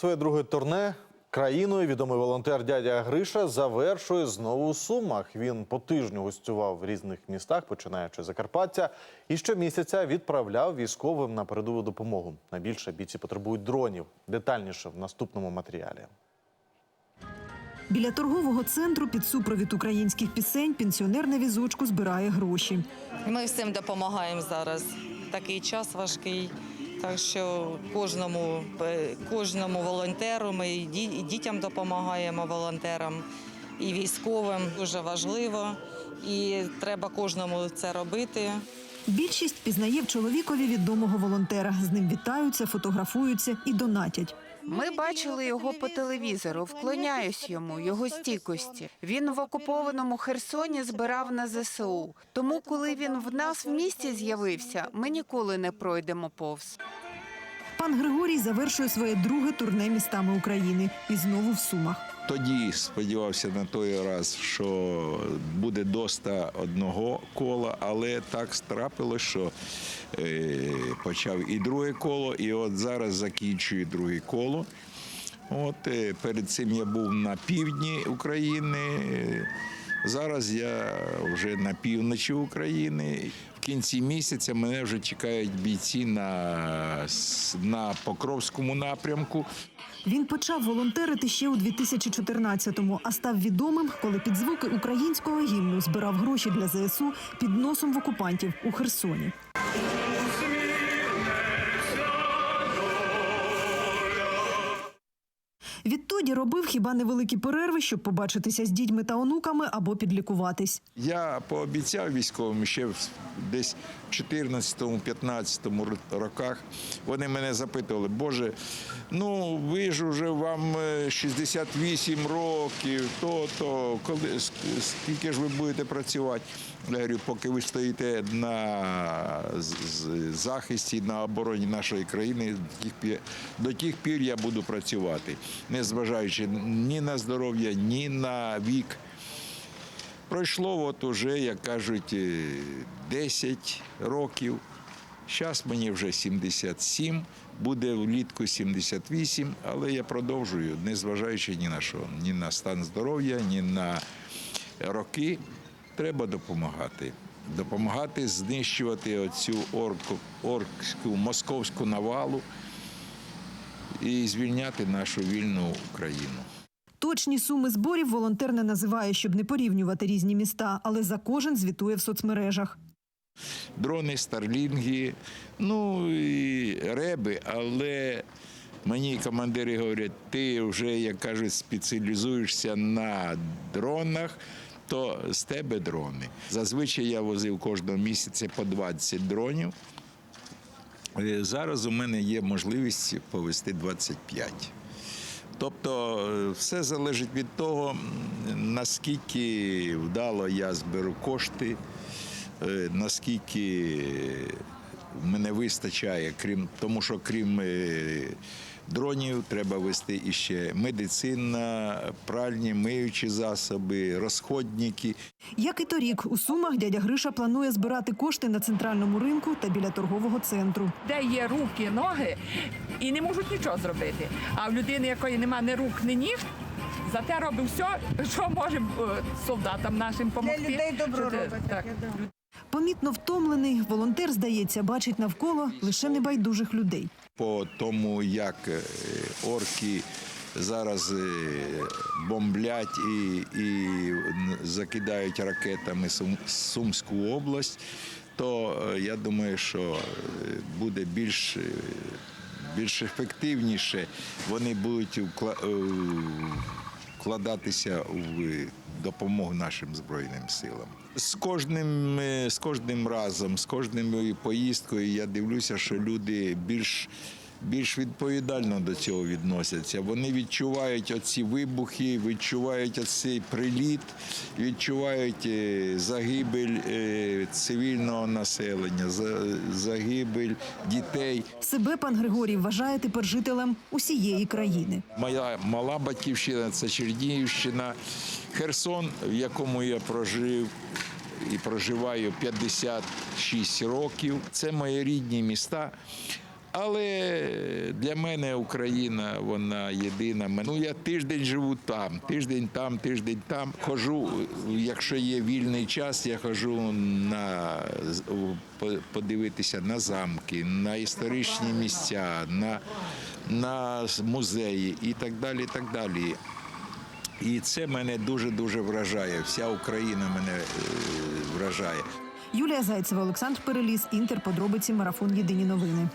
Своє друге турне країною відомий волонтер дядя Гриша завершує знову у Сумах. Він по тижню гостював в різних містах, починаючи з Закарпаття, і щомісяця відправляв військовим на передову допомогу. Найбільше бійці потребують дронів. Детальніше в наступному матеріалі. Біля торгового центру під супровід українських пісень пенсіонер на візочку збирає гроші. Ми всім допомагаємо зараз. Такий час важкий. Так що кожному, е, кожному волонтеру ми і дітям допомагаємо волонтерам, і військовим дуже важливо. І треба кожному це робити. Більшість пізнає в чоловікові відомого волонтера. З ним вітаються, фотографуються і донатять. Ми бачили його по телевізору. Вклоняюсь йому, його стійкості. Він в окупованому Херсоні збирав на ЗСУ. Тому, коли він в нас в місті з'явився, ми ніколи не пройдемо повз. Пан Григорій завершує своє друге турне містами України і знову в Сумах. Тоді сподівався на той раз, що буде доста одного кола, але так трапилось, що е, почав і друге коло, і от зараз закінчую друге коло. От е, перед цим я був на півдні України. е, Зараз я вже на півночі України. Кінці місяця мене вже чекають бійці на, на Покровському напрямку. Він почав волонтерити ще у 2014-му, а став відомим, коли під звуки українського гімну збирав гроші для ЗСУ під носом в окупантів у Херсоні. Відтоді робив хіба невеликі перерви, щоб побачитися з дітьми та онуками або підлікуватись. Я пообіцяв військовим ще десь в 14-15 роках. Вони мене запитували, Боже, ну ви ж уже вам е, 68 років, то, то коли скільки ж ви будете працювати? Я говорю, поки ви стоїте на захисті, на обороні нашої країни, до тих пір я буду працювати, не зважаючи ні на здоров'я, ні на вік. Пройшло от уже, як кажуть, е, 10 років. Зараз мені вже 77, буде влітку 78, але я продовжую, не зважаючи ні на що, ні на стан здоров'я, ні на роки. Треба допомагати. Допомагати знищувати оцю орку, оркську московську навалу і звільняти нашу вільну Україну. Точні суми зборів волонтер не називає, щоб не порівнювати різні міста, але за кожен звітує в соцмережах. дрони, старлінги, ну і реби, але мені командири говорять, ти вже, як кажуть, спеціалізуєшся на дронах. То з тебе дрони. Зазвичай я возив кожного місяця по 20 дронів. Е, Зараз у мене є можливість повести 25. Тобто е, все залежить від того, наскільки вдало я зберу кошти, е, наскільки мене вистачає, крім тому, що крім е, дронів, треба вести іще медицина, пральні, миючі засоби, розходники. Як і торік, у Сумах дядя Гриша планує збирати кошти на центральному ринку та біля торгового центру. де є руки, ноги і не можуть нічого зробити. А в людини, якої немає ні рук, ні ніг, зате робить все, що може е, солдатам нашим допомогти. Для людей добро робить. Помітно втомлений, волонтер, здається, бачить навколо лише небайдужих людей. по тому, як е, орки зараз е, бомблять і, і закидають ракетами Сум- Сумську область, то е, я думаю, що буде більш, більш ефективніше. Вони будуть вкла- вкладатися в допомогу нашим збройним силам. З кожним, е, з кожним разом, з кожною поїздкою я дивлюся, що люди більш більш відповідально до цього відносяться. Вони відчувають оці вибухи, відчувають оцей приліт, відчувають е, загибель е, цивільного населення, за- загибель дітей. Себе пан Григорій вважає тепер жителем усієї країни. Моя мала батьківщина це Чернігівщина, Херсон, в якому я прожив і проживаю 56 років. Це мої рідні міста. Але для мене Україна вона єдина. Ну я тиждень живу там, тиждень там, тиждень там. Хожу, якщо є вільний час, я хожу на подивитися на замки, на історичні місця, на, на музеї і так далі. І так далі. І це мене дуже дуже вражає. Вся Україна мене е, вражає. Юлія Зайцева, Олександр Переліс, Інтер. Подробиці. Марафон. Єдині новини.